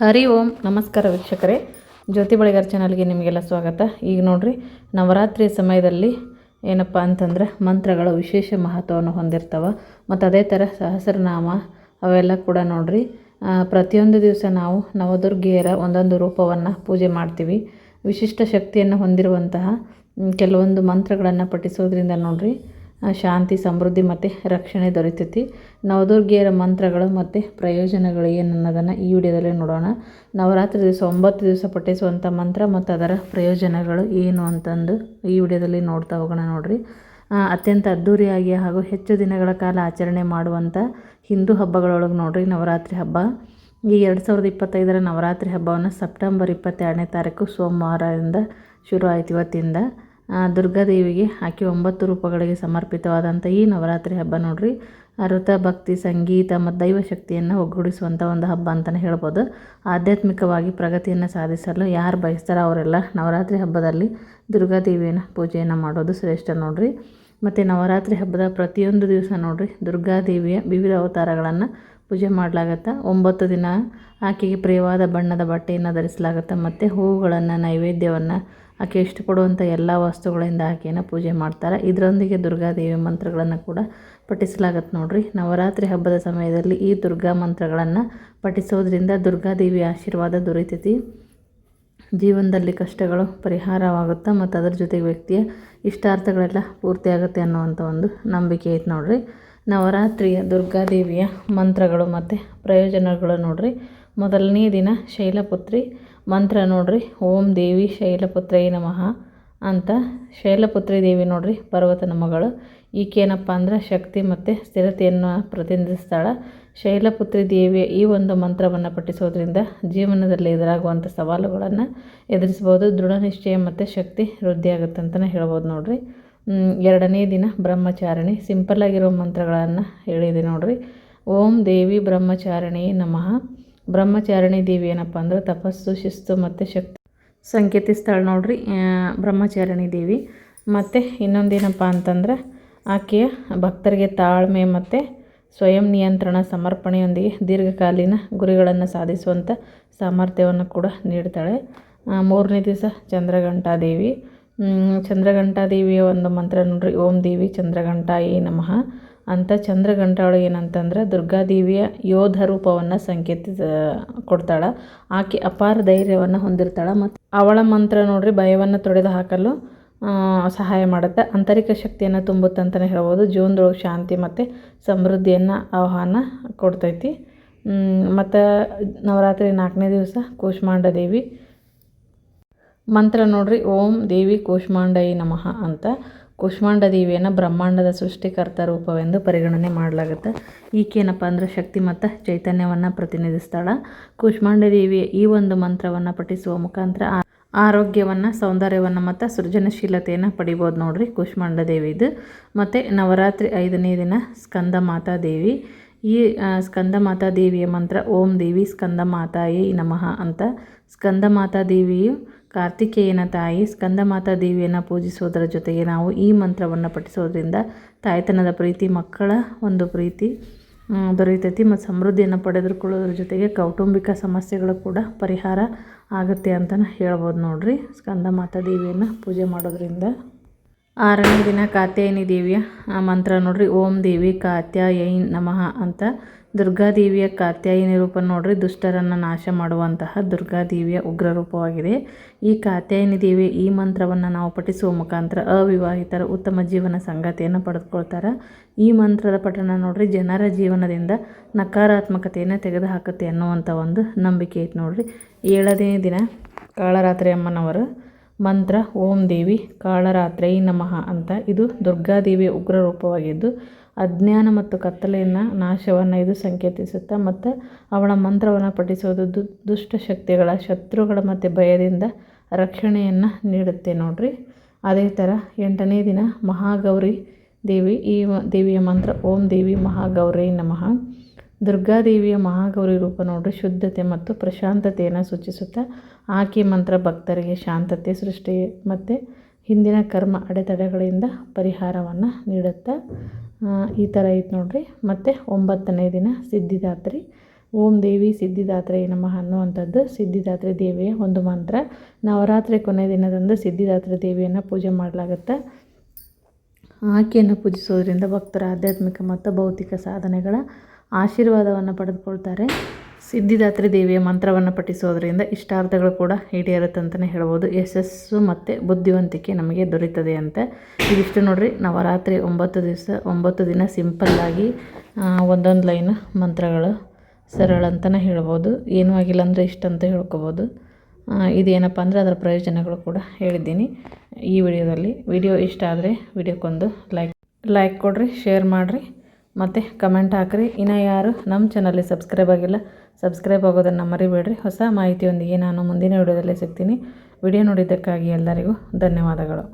ಹರಿ ಓಂ, ನಮಸ್ಕಾರ ವೀಕ್ಷಕರೇ. ಜ್ಯೋತಿ ಬಳಿಗಾರ್ ಚಾನಲ್ಗೆ ನಿಮಗೆಲ್ಲ ಸ್ವಾಗತ. ಈಗ ನೋಡಿರಿ, ನವರಾತ್ರಿ ಸಮಯದಲ್ಲಿ ಏನಪ್ಪ ಅಂತಂದ್ರೆ ಮಂತ್ರಗಳು ವಿಶೇಷ ಮಹತ್ವವನ್ನು ಹೊಂದಿರ್ತವೆ. ಮತ್ತು ಅದೇ ಥರ ಸಹಸ್ರನಾಮ ಅವೆಲ್ಲ ಕೂಡ ನೋಡಿರಿ. ಪ್ರತಿಯೊಂದು ದಿವಸ ನಾವು ನವದುರ್ಗೆಯರ ಒಂದೊಂದು ರೂಪವನ್ನು ಪೂಜೆ ಮಾಡ್ತೀವಿ. ವಿಶಿಷ್ಟ ಶಕ್ತಿಯನ್ನು ಹೊಂದಿರುವಂತಹ ಕೆಲವೊಂದು ಮಂತ್ರಗಳನ್ನು ಪಠಿಸೋದ್ರಿಂದ ನೋಡ್ರಿ ಶಾಂತಿ, ಸಮೃದ್ಧಿ ಮತ್ತು ರಕ್ಷಣೆ ದೊರೆತೈತಿ. ನವದುರ್ಗಿಯರ ಮಂತ್ರಗಳು ಮತ್ತು ಪ್ರಯೋಜನಗಳು ಏನು ಅನ್ನೋದನ್ನು ಈ ವಿಡಿಯೋದಲ್ಲಿ ನೋಡೋಣ. ನವರಾತ್ರಿ ದಿವಸ ಒಂಬತ್ತು ದಿವಸ ಪಠಿಸುವಂಥ ಮಂತ್ರ ಮತ್ತು ಅದರ ಪ್ರಯೋಜನಗಳು ಏನು ಅಂತಂದು ಈ ವಿಡಿಯೋದಲ್ಲಿ ನೋಡ್ತಾ ಹೋಗೋಣ ನೋಡಿರಿ. ಅತ್ಯಂತ ಅದ್ಧೂರಿಯಾಗಿ ಹಾಗೂ ಹೆಚ್ಚು ದಿನಗಳ ಕಾಲ ಆಚರಣೆ ಮಾಡುವಂಥ ಹಿಂದೂ ಹಬ್ಬಗಳೊಳಗೆ ನೋಡ್ರಿ, ನವರಾತ್ರಿ ಹಬ್ಬ. ಈ ಎರಡು ಸಾವಿರದ ಇಪ್ಪತ್ತೈದರ ನವರಾತ್ರಿ ಹಬ್ಬವನ್ನು ಸೆಪ್ಟೆಂಬರ್ ಇಪ್ಪತ್ತೆರಡನೇ ತಾರೀಕು ಸೋಮವಾರದಿಂದ ಶುರು ಆಯ್ತು ಇವತ್ತಿಂದ. ದುರ್ಗಾದೇವಿಗೆ ಆಕೆ ಒಂಬತ್ತು ರೂಪಗಳಿಗೆ ಸಮರ್ಪಿತವಾದಂಥ ಈ ನವರಾತ್ರಿ ಹಬ್ಬ ನೋಡ್ರಿ. ಅರ್ಥ ಭಕ್ತಿ, ಸಂಗೀತ ಮತ್ತು ದೈವ ಶಕ್ತಿಯನ್ನು ಒಗ್ಗೂಡಿಸುವಂಥ ಒಂದು ಹಬ್ಬ ಅಂತಲೇ ಹೇಳ್ಬೋದು. ಆಧ್ಯಾತ್ಮಿಕವಾಗಿ ಪ್ರಗತಿಯನ್ನು ಸಾಧಿಸಲು ಯಾರು ಬಯಸ್ತಾರೋ ಅವರೆಲ್ಲ ನವರಾತ್ರಿ ಹಬ್ಬದಲ್ಲಿ ದುರ್ಗಾದೇವಿಯನ್ನು ಪೂಜೆಯನ್ನು ಮಾಡೋದು ಶ್ರೇಷ್ಠ ನೋಡ್ರಿ. ಮತ್ತು ನವರಾತ್ರಿ ಹಬ್ಬದ ಪ್ರತಿಯೊಂದು ದಿವಸ ನೋಡ್ರಿ, ದುರ್ಗಾದೇವಿಯ ವಿವಿಧ ಅವತಾರಗಳನ್ನು ಪೂಜೆ ಮಾಡಲಾಗತ್ತೆ? ಒಂಬತ್ತು ದಿನ ಆಕೆಗೆ ಪ್ರಿಯವಾದ ಬಣ್ಣದ ಬಟ್ಟೆಯನ್ನು ಧರಿಸಲಾಗುತ್ತೆ? ಮತ್ತು ಹೂವುಗಳನ್ನು, ನೈವೇದ್ಯವನ್ನು ಆಕೆ ಇಷ್ಟಪಡುವಂಥ ಎಲ್ಲ ವಸ್ತುಗಳಿಂದ ಆಕೆಯನ್ನು ಪೂಜೆ ಮಾಡ್ತಾರೆ? ಇದರೊಂದಿಗೆ ದುರ್ಗಾದೇವಿ ಮಂತ್ರಗಳನ್ನು ಕೂಡ ಪಠಿಸಲಾಗತ್ತೆ ನೋಡ್ರಿ. ನವರಾತ್ರಿ ಹಬ್ಬದ ಸಮಯದಲ್ಲಿ ಈ ದುರ್ಗಾ ಮಂತ್ರಗಳನ್ನು ಪಠಿಸೋದ್ರಿಂದ ದುರ್ಗಾದೇವಿ ಆಶೀರ್ವಾದ ದೊರೀತೈತಿ. ಜೀವನದಲ್ಲಿ ಕಷ್ಟಗಳು ಪರಿಹಾರವಾಗುತ್ತೆ ಮತ್ತು ಅದರ ಜೊತೆಗೆ ವ್ಯಕ್ತಿಯ ಇಷ್ಟಾರ್ಥಗಳೆಲ್ಲ ಪೂರ್ತಿಯಾಗುತ್ತೆ ಅನ್ನುವಂಥ ಒಂದು ನಂಬಿಕೆ ಐತೆ ನೋಡ್ರಿ. ನವರಾತ್ರಿಯ ದುರ್ಗಾದೇವಿಯ ಮಂತ್ರಗಳು ಮತ್ತು ಪ್ರಯೋಜನಗಳು ನೋಡ್ರಿ. ಮೊದಲನೇ ದಿನ ಶೈಲಪುತ್ರಿ, ಮಂತ್ರ ನೋಡ್ರಿ. ಓಂ ದೇವಿ ಶೈಲಪುತ್ರೈ ನಮಃ ಅಂತ ಶೈಲಪುತ್ರಿ ದೇವಿ ನೋಡ್ರಿ, ಪರ್ವತನ ಮಗಳು. ಈಕೆ ಏನಪ್ಪ ಅಂದ್ರೆ ಶಕ್ತಿ ಮತ್ತು ಸ್ಥಿರತೆಯನ್ನು ಪ್ರತಿನಿಧಿಸ್ತಾಳೆ. ಶೈಲಪುತ್ರಿ ದೇವಿಯ, ಈ ಒಂದು ಮಂತ್ರವನ್ನು ಪಠಿಸೋದ್ರಿಂದ ಜೀವನದಲ್ಲಿ ಎದುರಾಗುವಂಥ ಸವಾಲುಗಳನ್ನು ಎದುರಿಸ್ಬೋದು ದೃಢ ನಿಶ್ಚಯ ಮತ್ತು ಶಕ್ತಿ ವೃದ್ಧಿಯಾಗುತ್ತೆ ಅಂತಲೇ ಹೇಳ್ಬೋದು ನೋಡ್ರಿ. ಎರಡನೇ ದಿನ ಬ್ರಹ್ಮಚಾರಿಣಿ. ಸಿಂಪಲ್ ಆಗಿರೋ ಮಂತ್ರಗಳನ್ನು ಹೇಳಿದೆ ನೋಡ್ರಿ. ಓಂ ದೇವಿ ಬ್ರಹ್ಮಚಾರಿಣಿ ನಮಃ. ಬ್ರಹ್ಮಚಾರಿಣಿ ದೇವಿ ಏನಪ್ಪ ಅಂದ್ರೆ ತಪಸ್ಸು, ಶಿಸ್ತು ಮತ್ತು ಶಕ್ತಿ. ಸಂಕೇತಿಸ್ತಾಳೆ ನೋಡ್ರಿ ಬ್ರಹ್ಮಚಾರಿಣಿ ದೇವಿ. ಮತ್ತು ಇನ್ನೊಂದೇನಪ್ಪ ಅಂತಂದ್ರೆ ಆಕೆಯ ಭಕ್ತರಿಗೆ ತಾಳ್ಮೆ ಮತ್ತು ಸ್ವಯಂ ನಿಯಂತ್ರಣ ಸಮರ್ಪಣೆಯೊಂದಿಗೆ ದೀರ್ಘಕಾಲೀನ ಗುರಿಗಳನ್ನು ಸಾಧಿಸುವಂಥ ಸಾಮರ್ಥ್ಯವನ್ನು ಕೂಡ ನೀಡ್ತಾಳೆ. ಮೂರನೇ ದಿವಸ ಚಂದ್ರಘಂಟಾ ದೇವಿ ಮ್, ಚಂದ್ರಘಂಟಾ ದೇವಿಯ ಒಂದು ಮಂತ್ರ ನೋಡ್ರಿ. ಓಂ ದೇವಿ ಚಂದ್ರಘಂಟಾಯೇ ನಮಃ. ಅಂತ ಚಂದ್ರಘಂಟ ಒಳಗೆ ಏನಂತಂದ್ರೆ ದುರ್ಗಾದೇವಿಯ ಯೋಧ ರೂಪವನ್ನು ಸಂಕೇತಿಸ ಕೊಡ್ತಾಳೆ. ಆಕೆ ಅಪಾರ ಧೈರ್ಯವನ್ನು ಹೊಂದಿರ್ತಾಳೆ ಮತ್ತು ಅವಳ ಮಂತ್ರ ನೋಡ್ರಿ ಭಯವನ್ನು ತೊಡೆದು ಹಾಕಲು ಸಹಾಯ ಮಾಡುತ್ತೆ. ಆಂತರಿಕ ಶಕ್ತಿಯನ್ನು ತುಂಬುತ್ತೆ ಅಂತಲೇ ಹೇಳ್ಬೋದು. ಜೀವನದೊಳಗೆ ಶಾಂತಿ ಮತ್ತು ಸಮೃದ್ಧಿಯನ್ನು ಆಹ್ವಾನ ಕೊಡ್ತೈತಿ. ಮತ್ತು ನವರಾತ್ರಿ ನಾಲ್ಕನೇ ದಿವಸ ಕೂಷ್ಮಾಂಡ ದೇವಿ. ಮಂತ್ರ ನೋಡ್ರಿ, ಓಂ ದೇವಿ ಕೂಷ್ಮಾಂಡಯಿ ನಮಃ ಅಂತ ಕೂಷ್ಮಾಂಡ ದೇವಿಯನ್ನು ಬ್ರಹ್ಮಾಂಡದ ಸೃಷ್ಟಿಕರ್ತ ರೂಪವೆಂದು ಪರಿಗಣನೆ ಮಾಡಲಾಗುತ್ತೆ. ಈಕೇನಪ್ಪ ಅಂದರೆ ಶಕ್ತಿ ಮತ್ತು ಚೈತನ್ಯವನ್ನು ಪ್ರತಿನಿಧಿಸ್ತಾಳೆ. ಕೂಷ್ಮಾಂಡ ದೇವಿಯ, ಈ ಒಂದು ಮಂತ್ರವನ್ನು ಪಠಿಸುವ ಮುಖಾಂತರ ಆರೋಗ್ಯವನ್ನು, ಸೌಂದರ್ಯವನ್ನು ಮತ್ತು ಸೃಜನಶೀಲತೆಯನ್ನು ಪಡಿಬೋದು ನೋಡ್ರಿ ಕೂಷ್ಮಾಂಡ ದೇವಿದು. ಮತ್ತು ನವರಾತ್ರಿ ಐದನೇ ದಿನ ಸ್ಕಂದ ಮಾತಾ ದೇವಿ. ಈ ಸ್ಕಂದ ಮಾತಾ ದೇವಿಯ ಮಂತ್ರ ಓಂ ದೇವಿ ಸ್ಕಂದ ಮಾತಾಯೇ ನಮಃ ಅಂತ ಸ್ಕಂದ ಮಾತಾ ದೇವಿಯು ಕಾರ್ತಿಕೇಯನ ತಾಯಿ ಸ್ಕಂದ ಮಾತಾ ದೇವಿಯನ್ನು ಪೂಜಿಸೋದರ ಜೊತೆಗೆ ನಾವು ಈ ಮಂತ್ರವನ್ನು ಪಠಿಸೋದ್ರಿಂದ ತಾಯ್ತನದ ಪ್ರೀತಿ, ಮಕ್ಕಳ ಒಂದು ಪ್ರೀತಿ ದೊರೆಯುತ್ತೈತಿ ದೊರೆಯುತೈತಿ ಮತ್ತು ಸಮೃದ್ಧಿಯನ್ನು ಪಡೆದುಕೊಳ್ಳೋದ್ರ ಜೊತೆಗೆ ಕೌಟುಂಬಿಕ ಸಮಸ್ಯೆಗಳು ಕೂಡ ಪರಿಹಾರ ಆಗುತ್ತೆ ಅಂತಲೇ ಹೇಳ್ಬೋದು ನೋಡ್ರಿ. ಸ್ಕಂದ ಮಾತಾ ದೇವಿಯನ್ನು ಪೂಜೆ ಮಾಡೋದ್ರಿಂದ. ಆರನೇ ದಿನ ಕಾತ್ಯಾಯಿನಿ ದೇವಿಯ, ಆ ಮಂತ್ರ ನೋಡ್ರಿ, ಓಂ ದೇವಿ ಕಾತ್ಯಾಯೈ ನಮಃ ಅಂತ. ದುರ್ಗಾದೇವಿಯ ಕಾತ್ಯಾಯಿನಿ ರೂಪ ನೋಡ್ರಿ, ದುಷ್ಟರನ್ನು ನಾಶ ಮಾಡುವಂತಹ ದುರ್ಗಾದೇವಿಯ ಉಗ್ರ ರೂಪವಾಗಿದೆ. ಈ ಕಾತ್ಯಾಯಿನಿ ದೇವಿ ಈ ಮಂತ್ರವನ್ನು ನಾವು ಪಠಿಸುವ ಮುಖಾಂತರ ಅವಿವಾಹಿತರ ಉತ್ತಮ ಜೀವನ ಸಂಗತಿಯನ್ನು ಪಡೆದುಕೊಳ್ತಾರೆ. ಈ ಮಂತ್ರದ ಪಠಣ ನೋಡ್ರಿ, ಜನರ ಜೀವನದಿಂದ ನಕಾರಾತ್ಮಕತೆಯನ್ನು ತೆಗೆದುಹಾಕುತ್ತೆ ಅನ್ನುವಂಥ ಒಂದು ನಂಬಿಕೆ ಐತೆ ನೋಡ್ರಿ. ಏಳನೇ ದಿನ ಕಾಳರಾತ್ರಿ ಅಮ್ಮನವರು ಮಂತ್ರ ಓಂ ದೇವಿ ಕಾಳರಾತ್ರೈ ನಮಃ ಅಂತ. ಇದು ದುರ್ಗಾದೇವಿಯ ಉಗ್ರ ರೂಪವಾಗಿದ್ದು ಅಜ್ಞಾನ ಮತ್ತು ಕತ್ತಲೆಯನ್ನು ನಾಶವನ್ನು ಇದು ಸಂಕೇತಿಸುತ್ತೆ, ಮತ್ತು ಅವಳ ಮಂತ್ರವನ್ನು ಪಠಿಸೋದು ದು, ದುಷ್ಟ ಶಕ್ತಿಗಳ ಶತ್ರುಗಳ ಮತ್ತು ಭಯದಿಂದ ರಕ್ಷಣೆಯನ್ನು ನೀಡುತ್ತೆ ನೋಡ್ರಿ. ಅದೇ ಥರ ಎಂಟನೇ ದಿನ ಮಹಾಗೌರಿ ದೇವಿ, ಈ ದೇವಿಯ ಮಂತ್ರ ಓಂ ದೇವಿ ಮಹಾಗೌರೈ ನಮಃ. ದುರ್ಗಾದೇವಿಯ ಮಹಾಗೌರಿ ರೂಪ ನೋಡ್ರಿ, ಶುದ್ಧತೆ ಮತ್ತು ಪ್ರಶಾಂತತೆಯನ್ನು ಸೂಚಿಸುತ್ತಾ, ಆಕೆ ಮಂತ್ರ ಭಕ್ತರಿಗೆ ಶಾಂತತೆ ಸೃಷ್ಟಿ ಮತ್ತು ಹಿಂದಿನ ಕರ್ಮ ಅಡೆತಡೆಗಳಿಂದ ಪರಿಹಾರವನ್ನು ನೀಡುತ್ತೆ ಈ ಥರ ಐತೆ ನೋಡ್ರಿ. ಮತ್ತು ಒಂಬತ್ತನೇ ದಿನ ಸಿದ್ಧಿದಾತ್ರಿ. ಓಂ ದೇವಿ ಸಿದ್ಧಿದಾತ್ರಿ ನಮಃ ಅನ್ನುವಂಥದ್ದು. ಸಿದ್ಧಿದಾತ್ರಿ ದೇವಿಯ ಒಂದು ಮಂತ್ರ. ನವರಾತ್ರಿ ಕೊನೆ ದಿನದಂದು ಸಿದ್ಧಿದಾತ್ರಿ ದೇವಿಯನ್ನು ಪೂಜೆ ಮಾಡಲಾಗುತ್ತೆ, ಆಕೆಯನ್ನು ಪೂಜಿಸೋದ್ರಿಂದ ಭಕ್ತರ ಆಧ್ಯಾತ್ಮಿಕ ಮತ್ತು ಭೌತಿಕ ಸಾಧನೆಗಳ ಆಶೀರ್ವಾದವನ್ನು ಪಡೆದುಕೊಳ್ತಾರೆ. ಸಿದ್ಧಿದಾತ್ರಿ ದೇವಿಯ ಮಂತ್ರವನ್ನು ಪಠಿಸೋದರಿಂದ ಇಷ್ಟಾರ್ಥಗಳು ಕೂಡ ಈಡೇರುತ್ತೆ ಅಂತಲೇ ಹೇಳ್ಬೋದು. ಯಶಸ್ಸು ಮತ್ತು ಬುದ್ಧಿವಂತಿಕೆ ನಮಗೆ ದೊರೀತದೆ ಅಂತ. ಇದಿಷ್ಟು ನೋಡಿರಿ, ನವರಾತ್ರಿ ಒಂಬತ್ತು ದಿವಸ, ಒಂಬತ್ತು ದಿನ ಸಿಂಪಲ್ಲಾಗಿ ಒಂದೊಂದು ಲೈನ್ ಮಂತ್ರಗಳು ಸರಳ ಅಂತಲೇ ಹೇಳ್ಬೋದು. ಏನೂ ಆಗಿಲ್ಲ ಅಂದರೆ ಇಷ್ಟಂತ ಹೇಳ್ಕೊಬೋದು. ಇದೇನಪ್ಪ ಅಂದರೆ ಅದರ ಪ್ರಯೋಜನಗಳು ಕೂಡ ಹೇಳಿದ್ದೀನಿ. ಈ ವಿಡಿಯೋದಲ್ಲಿ ವಿಡಿಯೋ ಇಷ್ಟ ಆದರೆ ವಿಡಿಯೋಕ್ಕೊಂದು ಲೈಕ್ ಲೈಕ್ ಕೊಡಿರಿ, ಶೇರ್ ಮಾಡಿರಿ. ಮತ್ತು ಕಮೆಂಟ್ ಹಾಕಿರಿ. ಇನ್ನು ಯಾರು ನಮ್ಮ ಚಾನಲ್ಗೆ ಸಬ್ಸ್ಕ್ರೈಬ್ ಆಗಿಲ್ಲ ಸಬ್ಸ್ಕ್ರೈಬ್ ಆಗೋದನ್ನು ಮರಿಬೇಡ್ರಿ. ಹೊಸ ಮಾಹಿತಿಯೊಂದಿಗೆ ನಾನು ಮುಂದಿನ ವಿಡಿಯೋದಲ್ಲಿ ಸಿಗ್ತೀನಿ. ವಿಡಿಯೋ ನೋಡಿದ್ದಕ್ಕಾಗಿ ಎಲ್ಲರಿಗೂ ಧನ್ಯವಾದಗಳು.